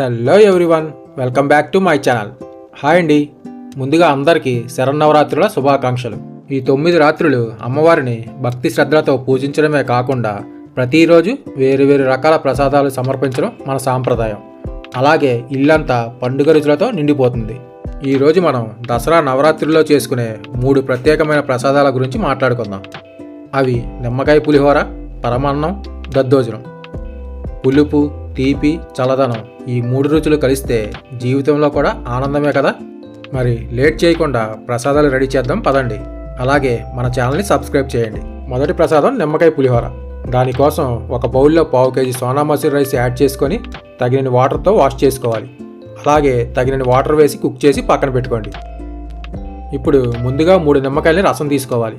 Hello everyone welcome back to my channel hi అండి ముందుగా అందరికీ శరన్నవరాత్రుల శుభాకాంక్షలు. ఈ తొమ్మిది రాత్రులు అమ్మవారిని భక్తి శ్రద్ధలతో పూజించడమే కాకుండా ప్రతిరోజు వేరు వేరు రకాల ప్రసాదాలు సమర్పించడం మన సాంప్రదాయం. అలాగే ఇల్లంతా పండుగ రుచులతో నిండిపోతుంది. ఈరోజు మనం దసరా నవరాత్రుల్లో చేసుకునే మూడు ప్రత్యేకమైన ప్రసాదాల గురించి మాట్లాడుకుందాం. అవి నిమ్మకాయ పులిహోర పరమాన్నం దద్దోజనం. పులుపు తీపి చల్లదనం ఈ మూడు రుచులు కలిస్తే జీవితంలో కూడా ఆనందమే కదా? మరి లేట్ చేయకుండా ప్రసాదాలు రెడీ చేద్దాం పదండి. అలాగే మన ఛానల్ని సబ్స్క్రైబ్ చేయండి. మొదటి ప్రసాదం నిమ్మకాయ పులిహోర. దానికోసం ఒక బౌల్లో పావు KG Sona Masoori rice add చేసుకొని తగినన్ని వాటర్తో వాష్ చేసుకోవాలి. అలాగే తగినన్ని వాటర్ వేసి కుక్ చేసి పక్కన పెట్టుకోండి. ఇప్పుడు ముందుగా మూడు నిమ్మకాయలని రసం తీసుకోవాలి.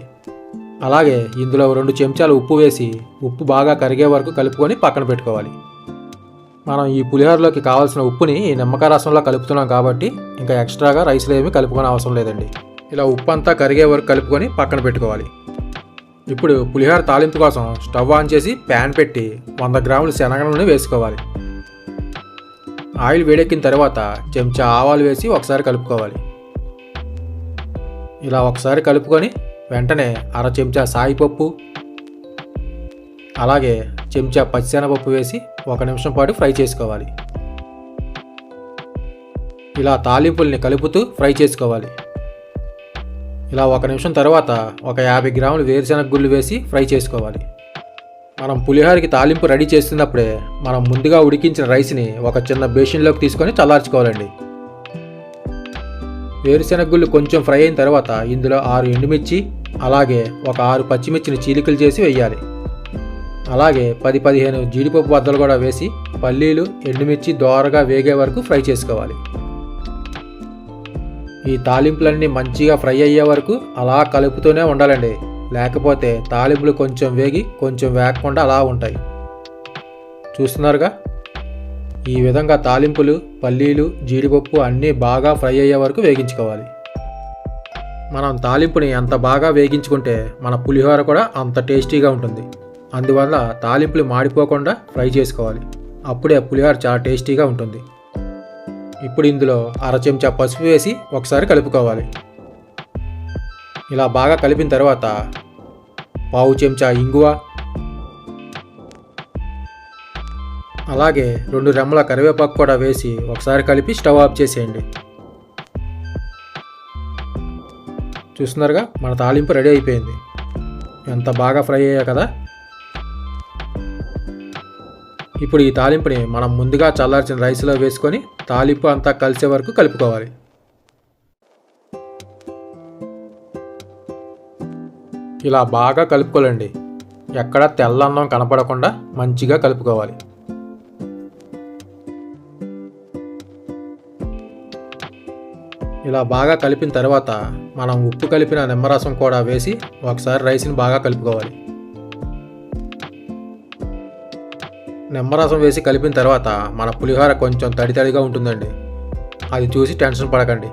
అలాగే ఇందులో రెండు చెంచాలు ఉప్పు వేసి ఉప్పు బాగా కరిగే వరకు కలుపుకొని పక్కన పెట్టుకోవాలి. మనం ఈ పులిహోరలోకి కావాల్సిన ఉప్పుని ఈ నిమ్మకాయ రసంలో కలుపుతున్నాం కాబట్టి ఇంకా ఎక్స్ట్రాగా రైస్లో ఏమీ కలుపుకొని అవసరం లేదండి. ఇలా ఉప్పు అంతా కరిగే వరకు కలుపుకొని పక్కన పెట్టుకోవాలి. ఇప్పుడు పులిహోర తాలింపు కోసం స్టవ్ ఆన్ చేసి ప్యాన్ పెట్టి వంద గ్రాములు శనగ నూనె వేసుకోవాలి. ఆయిల్ వేడెక్కిన తర్వాత చెంచా ఆవాలు వేసి ఒకసారి కలుపుకోవాలి. ఇలా ఒకసారి కలుపుకొని వెంటనే అర చెంచా సాయిపప్పు అలాగే చెంచా పచ్చిశనగపప్పు వేసి ఒక నిమిషం పాటు ఫ్రై చేసుకోవాలి. ఇలా తాలింపుల్ని కలుపుతూ ఫ్రై చేసుకోవాలి. ఇలా ఒక నిమిషం తర్వాత ఒక యాభై గ్రాములు వేరుశనగ గుళ్ళు వేసి ఫ్రై చేసుకోవాలి. మనం పులిహోరకి తాలింపు రెడీ చేస్తున్నప్పుడే మనం ముందుగా ఉడికించిన రైస్ని ఒక చిన్న బేషన్లోకి తీసుకొని చల్లార్చుకోవాలండి. వేరుశెనగ గుళ్ళు కొంచెం ఫ్రై అయిన తర్వాత ఇందులో ఆరు ఎండుమిర్చి అలాగే ఒక ఆరు పచ్చిమిర్చిని చీలికలు చేసి వేయాలి. అలాగే పది పదిహేను జీడిపప్పు బద్దలు కూడా వేసి పల్లీలు ఎండుమిర్చి దోరగా వేగే వరకు ఫ్రై చేసుకోవాలి. ఈ తాలింపులన్నీ మంచిగా ఫ్రై అయ్యే వరకు అలా కలుపుతూనే ఉండాలండి. లేకపోతే తాలింపులు కొంచెం వేగి కొంచెం వేగకుండా అలా ఉంటాయి. చూస్తున్నారుగా? ఈ విధంగా తాలింపులు పల్లీలు జీడిపప్పు అన్నీ బాగా ఫ్రై అయ్యే వరకు వేగించుకోవాలి. మనం తాలింపుని ఎంత బాగా వేగించుకుంటే మన పులిహోర కూడా అంత టేస్టీగా ఉంటుంది. అందువల్ల తాలింపులు మాడిపోకుండా ఫ్రై చేసుకోవాలి. అప్పుడే పులిహోర చాలా టేస్టీగా ఉంటుంది. ఇప్పుడు ఇందులో అర చెంచా పసుపు వేసి ఒకసారి కలుపుకోవాలి. ఇలా బాగా కలిపిన తర్వాత పావు చెంచా ఇంగువ అలాగే రెండు రెమ్మల కరివేపాకు కూడా వేసి ఒకసారి కలిపి స్టవ్ ఆఫ్ చేసేయండి. చూస్తున్నారుగా మన తాలింపు రెడీ అయిపోయింది. ఎంత బాగా ఫ్రై అయ్యా కదా? ఇప్పుడు ఈ తాలింపుని మనం ముందుగా చల్లార్చిన రైస్లో వేసుకొని తాలింపు అంతా కలిసే వరకు కలుపుకోవాలి. ఇలా బాగా కలుపుకోవాలండి. ఎక్కడ తెల్లన్నం కనపడకుండా మంచిగా కలుపుకోవాలి. ఇలా బాగా కలిపిన తర్వాత మనం ఉప్పు కలిపిన నిమ్మరసం కూడా వేసి ఒకసారి రైస్ని బాగా కలుపుకోవాలి. నిమ్మరసం వేసి కలిపిన తర్వాత మన పులిహోర కొంచెం తడి తడిగా ఉంటుందండి. అది చూసి టెన్షన్ పడకండి.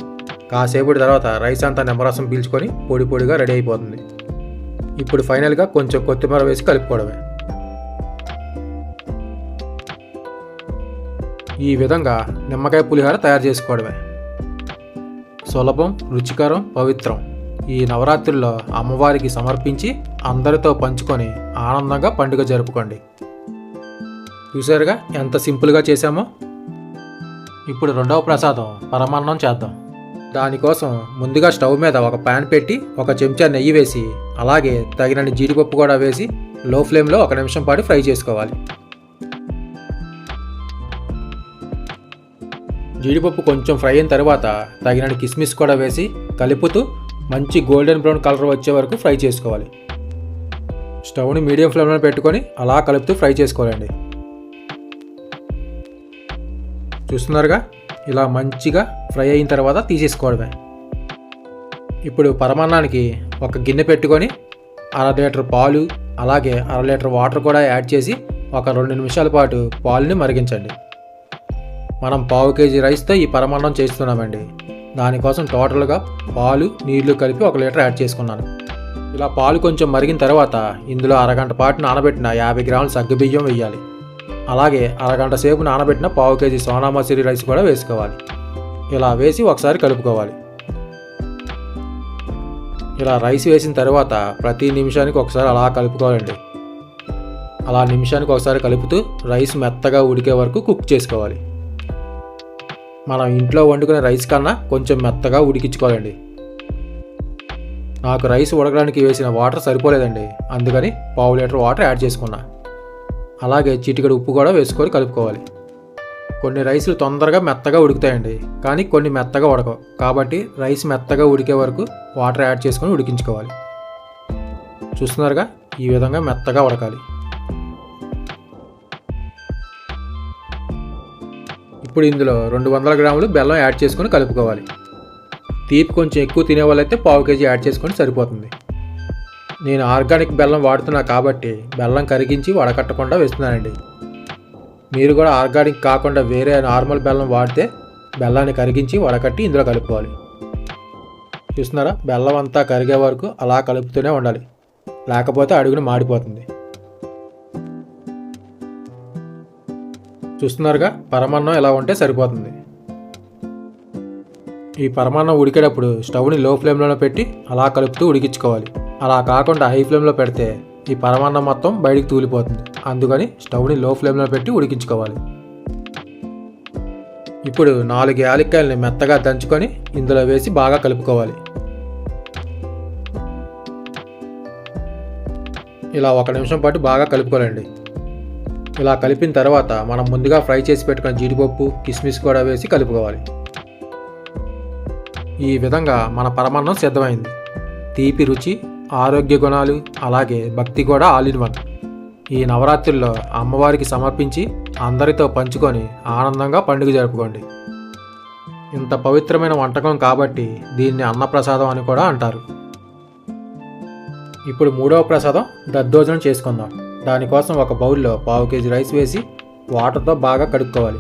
కాసేపటి తర్వాత రైస్ అంతా నిమ్మరసం పీల్చుకొని పొడి పొడిగా రెడీ అయిపోతుంది. ఇప్పుడు ఫైనల్గా కొంచెం కొత్తిమీర వేసి కలుపుకోవడమే. ఈ విధంగా నిమ్మకాయ పులిహోర తయారు చేసుకోవడమే. సులభం రుచికరం పవిత్రం. ఈ నవరాత్రుల్లో అమ్మవారికి సమర్పించి అందరితో పంచుకొని ఆనందంగా పండుగ జరుపుకోండి. చూసారుగా ఎంత సింపుల్గా చేశామో? ఇప్పుడు రెండవ ప్రసాదం పరమాన్నం చేద్దాం. దానికోసం ముందుగా స్టవ్ మీద ఒక ప్యాన్ పెట్టి ఒక చెంచా నెయ్యి వేసి అలాగే తగినన్ని జీడిపప్పు కూడా వేసి లో ఫ్లేమ్లో ఒక నిమిషం పాటు ఫ్రై చేసుకోవాలి. జీడిపప్పు కొంచెం ఫ్రై అయిన తర్వాత తగినన్ని కిస్మిస్ కూడా వేసి కలుపుతూ మంచి గోల్డెన్ బ్రౌన్ కలర్ వచ్చే వరకు ఫ్రై చేసుకోవాలి. స్టవ్ని మీడియం ఫ్లేమ్లో పెట్టుకొని అలా కలుపుతూ ఫ్రై చేసుకోవాలండి. చూస్తున్నారుగా? ఇలా మంచిగా ఫ్రై అయిన తర్వాత తీసేసుకోవడమే. ఇప్పుడు పరమాన్నానికి ఒక గిన్నె పెట్టుకొని అర లీటర్ పాలు అలాగే అర లీటర్ వాటర్ కూడా యాడ్ చేసి ఒక రెండు నిమిషాల పాటు పాలుని మరిగించండి. మనం పావు కేజీ రైస్తో ఈ పరమాన్నం చేస్తున్నామండి. దానికోసం టోటల్గా పాలు నీళ్ళు కలిపి ఒక లీటర్ యాడ్ చేసుకున్నాను. ఇలా పాలు కొంచెం మరిగిన తర్వాత ఇందులో అరగంట పాటు నానబెట్టిన యాభై గ్రాముల సగ్గుబియ్యం వేయాలి. అలాగే అరగంట సేపు నానబెట్టిన పావు కేజీ సోనా మసూరి రైస్ కూడా వేసుకోవాలి. ఇలా వేసి ఒకసారి కలుపుకోవాలి. ఇలా రైస్ వేసిన తర్వాత ప్రతి నిమిషానికి ఒకసారి అలా కలుపుకోవాలండి. అలా నిమిషానికి ఒకసారి కలుపుతూ రైస్ మెత్తగా ఉడికే వరకు కుక్ చేసుకోవాలి. మనం ఇంట్లో వండుకునే రైస్ కన్నా కొంచెం మెత్తగా ఉడికించుకోవాలండి. నాకు రైస్ ఉడకడానికి వేసిన వాటర్ సరిపోలేదండి. అందుకని పావు లీటర్ వాటర్ యాడ్ చేసుకున్నా. అలాగే చిటికెడు ఉప్పు కూడా వేసుకొని కలుపుకోవాలి. కొన్ని రైసులు తొందరగా మెత్తగా ఉడుకుతాయండి కానీ కొన్ని మెత్తగా ఉడకవు. కాబట్టి రైస్ మెత్తగా ఉడికే వరకు వాటర్ యాడ్ చేసుకొని ఉడికించుకోవాలి. చూస్తున్నారుగా? ఈ విధంగా మెత్తగా ఉడకాలి. ఇప్పుడు ఇందులో రెండు వందల గ్రాములు బెల్లం యాడ్ చేసుకొని కలుపుకోవాలి. తీపి కొంచెం ఎక్కువ తినే వాళ్ళైతే పావు కేజీ యాడ్ చేసుకొని సరిపోతుంది. నేను ఆర్గానిక్ బెల్లం వాడుతున్నా కాబట్టి బెల్లం కరిగించి వడకట్టకుండా వేస్తున్నానండి. మీరు కూడా ఆర్గానిక్ కాకుండా వేరే నార్మల్ బెల్లం వాడితే బెల్లాన్ని కరిగించి వడకట్టి ఇందులో కలుపుకోవాలి. చూస్తున్నారా? బెల్లం అంతా కరిగే వరకు అలా కలుపుతూనే ఉండాలి. లేకపోతే అడుగున మాడిపోతుంది. చూస్తున్నారుగా? పరమాన్నం ఎలా ఉంటే సరిపోతుంది. ఈ పరమాన్నం ఉడికేటప్పుడు స్టవ్ని లో ఫ్లేమ్లోనే పెట్టి అలా కలుపుతూ ఉడికించుకోవాలి. అలా కాకుండా హై ఫ్లేమ్లో పెడితే ఈ పరమాన్నం మొత్తం బయటికి తూలిపోతుంది. అందుకని స్టవ్ని లో ఫ్లేమ్లో పెట్టి ఉడికించుకోవాలి. ఇప్పుడు నాలుగు యాలక్కాయలని మెత్తగా దంచుకొని ఇందులో వేసి బాగా కలుపుకోవాలి. ఇలా ఒక నిమిషం పాటు బాగా కలుపుకోవాలండి. ఇలా కలిపిన తర్వాత మనం ముందుగా ఫ్రై చేసి పెట్టుకున్న జీడిపప్పు కిస్మిస్ కూడా వేసి కలుపుకోవాలి. ఈ విధంగా మన పరమాన్నం సిద్ధమైంది. తీపి రుచి ఆరోగ్య గుణాలు అలాగే భక్తి కూడా ఆల్ ఇన్ వన్. ఈ నవరాత్రుల్లో అమ్మవారికి సమర్పించి అందరితో పంచుకొని ఆనందంగా పండుగ జరుపుకోండి. ఇంత పవిత్రమైన వంటకం కాబట్టి దీన్ని అన్నప్రసాదం అని కూడా అంటారు. ఇప్పుడు మూడవ ప్రసాదం దద్దోజనం చేసుకుందాం. దానికోసం ఒక బౌల్లో పావు కేజీ రైస్ వేసి వాటర్తో బాగా కడుక్కోవాలి.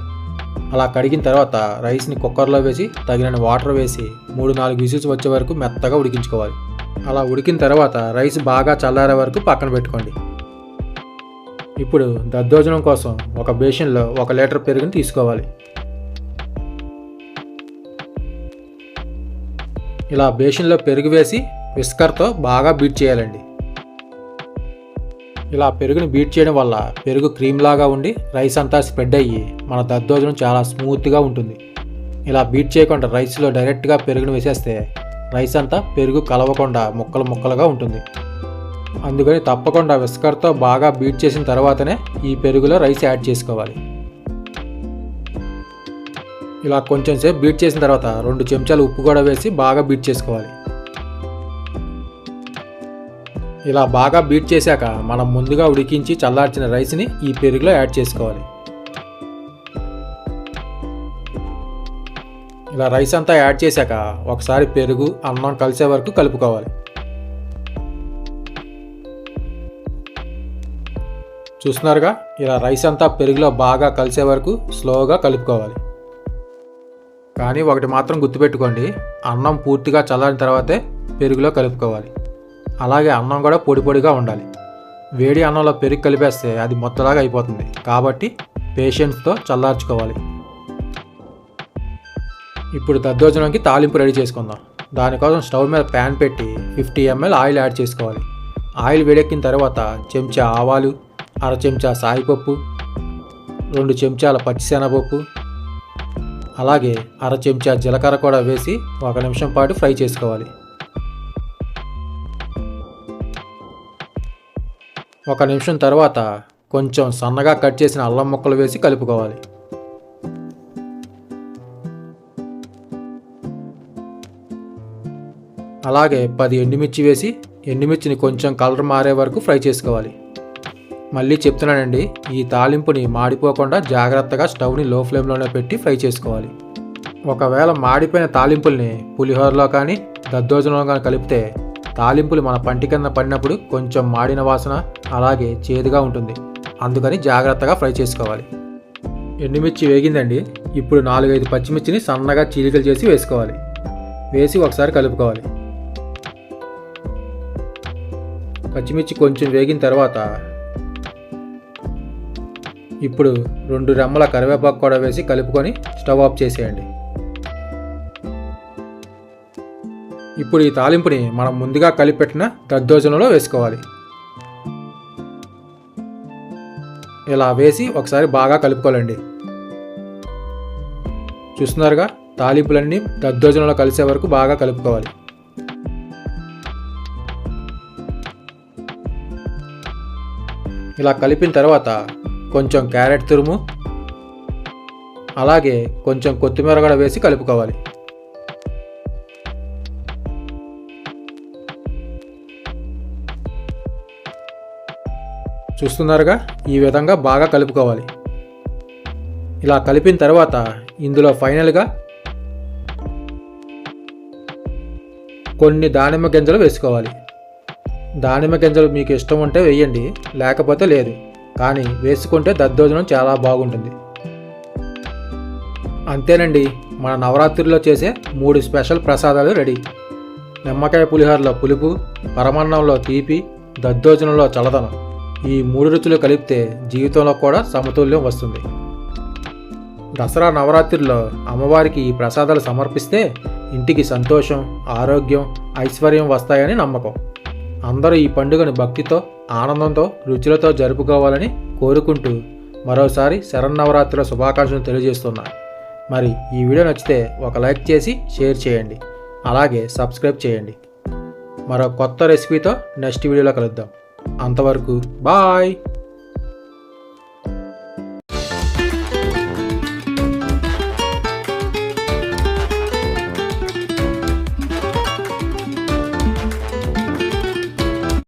అలా కడిగిన తర్వాత రైస్ని కుక్కర్లో వేసి తగినన్ని వాటర్ వేసి మూడు నాలుగు విజిల్స్ వచ్చే వరకు మెత్తగా ఉడికించుకోవాలి. అలా ఉడికిన తర్వాత రైస్ బాగా చల్లారే వరకు పక్కన పెట్టుకోండి. ఇప్పుడు దద్దోజనం కోసం ఒక బేషన్లో ఒక లీటర్ పెరుగుని తీసుకోవాలి. ఇలా బేషన్లో పెరుగు వేసి విస్కర్తో బాగా బీట్ చేయాలండి. ఇలా పెరుగుని బీట్ చేయడం వల్ల పెరుగు క్రీమ్ లాగా ఉండి రైస్ అంతా స్ప్రెడ్ అయ్యి మన దద్దోజనం చాలా స్మూత్గా ఉంటుంది. ఇలా బీట్ చేయకుండా రైస్లో డైరెక్ట్గా పెరుగును వేసేస్తే రైస్ అంతా పెరుగు కలవకుండా ముక్కలు ముక్కలుగా ఉంటుంది. అందుకని తప్పకుండా విస్కర్తో బాగా బీట్ చేసిన తర్వాతనే ఈ పెరుగులో రైస్ యాడ్ చేసుకోవాలి. ఇలా కొంచెం సేపు బీట్ చేసిన తర్వాత రెండు చెంచాలు ఉప్పు కూడా వేసి బాగా బీట్ చేసుకోవాలి. ఇలా బాగా బీట్ చేశాక మనం ముందుగా ఉడికించి చల్లార్చిన రైస్ని ఈ పెరుగులో యాడ్ చేసుకోవాలి. ఇలా రైస్ అంతా యాడ్ చేశాక ఒకసారి పెరుగు అన్నం కలిసే వరకు కలుపుకోవాలి. చూస్తున్నారుగా? ఇలా రైస్ అంతా పెరుగులో బాగా కలిసే వరకు స్లోగా కలుపుకోవాలి. కానీ ఒకటి మాత్రం గుర్తుపెట్టుకోండి అన్నం పూర్తిగా చల్లారిన తర్వాతే పెరుగులో కలుపుకోవాలి. అలాగే అన్నం కూడా పొడి పొడిగా ఉండాలి. వేడి అన్నంలో పెరుగు కలిపేస్తే అది మొత్తలాగా అయిపోతుంది. కాబట్టి పేషెన్స్తో చల్లార్చుకోవాలి. ఇప్పుడు దద్దోజనంకి తాలింపు రెడీ చేసుకుందాం. దానికోసం స్టవ్ మీద ప్యాన్ పెట్టి ఫిఫ్టీ ఎంఎల్ ఆయిల్ యాడ్ చేసుకోవాలి. ఆయిల్ వేడెక్కిన తర్వాత చెంచా ఆవాలు అర చెంచా సాయిపప్పు రెండు చెంచాల పచ్చిశనగపప్పు అలాగే అర చెంచా జీలకర్ర కూడా వేసి ఒక నిమిషం పాటు ఫ్రై చేసుకోవాలి. ఒక నిమిషం తర్వాత కొంచెం సన్నగా కట్ చేసిన అల్లం ముక్కలు వేసి కలుపుకోవాలి. అలాగే పది ఎండుమిర్చి వేసి ఎండుమిర్చిని కొంచెం కలర్ మారే వరకు ఫ్రై చేసుకోవాలి. మళ్ళీ చెప్తున్నానండి ఈ తాలింపుని మాడిపోకుండా జాగ్రత్తగా స్టవ్ని లో ఫ్లేమ్లోనే పెట్టి ఫ్రై చేసుకోవాలి. ఒకవేళ మాడిపోయిన తాలింపుల్ని పులిహోరలో కానీ దద్దోజనంలో కానీ కలిపితే తాలింపులు మన పంటి కింద పడినప్పుడు కొంచెం మాడిన వాసన అలాగే చేదుగా ఉంటుంది. అందుకని జాగ్రత్తగా ఫ్రై చేసుకోవాలి. ఎండుమిర్చి వేగిందండి ఇప్పుడు నాలుగైదు పచ్చిమిర్చిని సన్నగా చీలికలు చేసి వేసుకోవాలి. వేసి ఒకసారి కలుపుకోవాలి. పచ్చిమిర్చి కొంచెం వేగిన తర్వాత ఇప్పుడు రెండు రెమ్మల కరివేపాకు కూడా వేసి కలుపుకొని స్టవ్ ఆఫ్ చేసేయండి. ఇప్పుడు ఈ తాలింపుని మనం ముందుగా కలిపెట్టిన దద్దోజనంలో వేసుకోవాలి. ఇలా వేసి ఒకసారి బాగా కలుపుకోవాలండి. చూస్తున్నారుగా? తాలింపులన్నీ దద్దోజనంలో కలిసే వరకు బాగా కలుపుకోవాలి. ఇలా కలిపిన తర్వాత కొంచెం క్యారెట్ తురుము అలాగే కొంచెం కొత్తిమీర కూడా వేసి కలుపుకోవాలి. చూస్తున్నారుగా? ఈ విధంగా బాగా కలుపుకోవాలి. ఇలా కలిపిన తర్వాత ఇందులో ఫైనల్గా కొన్ని దానిమ్మ గింజలు వేసుకోవాలి. దానిమ్మ గింజలు మీకు ఇష్టం ఉంటే వేయండి లేకపోతే లేదు. కానీ వేసుకుంటే దద్దోజనం చాలా బాగుంటుంది. అంతేనండి మన నవరాత్రిలో చేసే మూడు స్పెషల్ ప్రసాదాలు రెడీ. నిమ్మకాయ పులిహోరలో పులుపు పరమాన్నంలో తీపి దద్దోజనంలో చల్లదనం. ఈ మూడు రుచులు కలిపితే జీవితంలో కూడా సమతుల్యం వస్తుంది. దసరా నవరాత్రిలో అమ్మవారికి ఈ ప్రసాదాలు సమర్పిస్తే ఇంటికి సంతోషం ఆరోగ్యం ఐశ్వర్యం వస్తాయని నమ్మకం. అందరూ ఈ పండుగను భక్తితో ఆనందంతో రుచులతో జరుపుకోవాలని కోరుకుంటూ మరోసారి శరన్నవరాత్రుల శుభాకాంక్షలు తెలియజేస్తున్నా. మరి ఈ వీడియో నచ్చితే ఒక లైక్ చేసి షేర్ చేయండి. అలాగే సబ్స్క్రైబ్ చేయండి. మరో కొత్త రెసిపీతో నెక్స్ట్ వీడియోలో కలుద్దాం. అంతవరకు బాయ్!